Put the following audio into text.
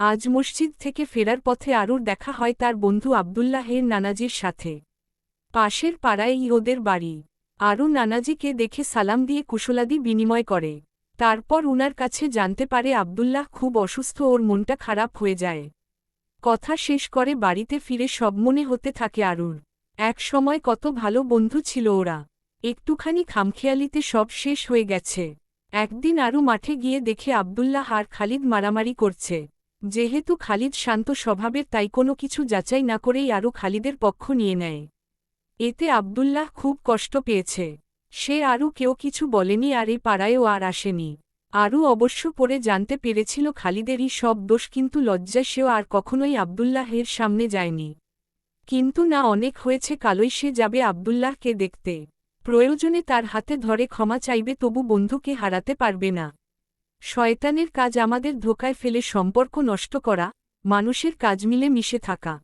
আজ মসজিদ থেকে ফেরার পথে আরুর দেখা হয় তার বন্ধু আবদুল্লাহের নানাজির সাথে। পাশের পাড়ায় ওদের বাড়ি। আরু নানাজিকে দেখে সালাম দিয়ে কুশলাদি বিনিময় করে। তারপর উনার কাছে জানতে পারে আবদুল্লাহ খুব অসুস্থ, ওর মনটা খারাপ হয়ে যায়। কথা শেষ করে বাড়িতে ফিরে সব মনে হতে থাকে আরুর। এক সময় কত ভালো বন্ধু ছিল ওরা। একটুখানি খামখেয়ালিতে সব শেষ হয়ে গেছে। একদিন আরু মাঠে গিয়ে দেখে আবদুল্লাহ আর খালিদ মারামারি করছে। যেহেতু খালিদ শান্ত স্বভাবের, তাই কোনো কিছু যাচাই না করেই আরও খালিদের পক্ষ নিয়ে নেয়। এতে আবদুল্লাহ খুব কষ্ট পেয়েছে। সে আরও কেউ কিছু বলেনি, আর এই পাড়ায়ও আর আসেনি। আরও অবশ্য পরে জানতে পেরেছিল খালিদেরই সব দোষ, কিন্তু লজ্জা সেও আর কখনোই আবদুল্লাহের সামনে যায়নি। কিন্তু না অনেক হয়েছে, কালই সে যাবে আবদুল্লাহকে দেখতে। প্রয়োজনে তার হাতে ধরে ক্ষমা চাইবে, তবু বন্ধুকে হারাতে পারবে না। শয়তানের কাজ আমাদের ধোকায় ফেলে সম্পর্ক নষ্ট করা মানুষের কাজ মিলে মিশে থাকা।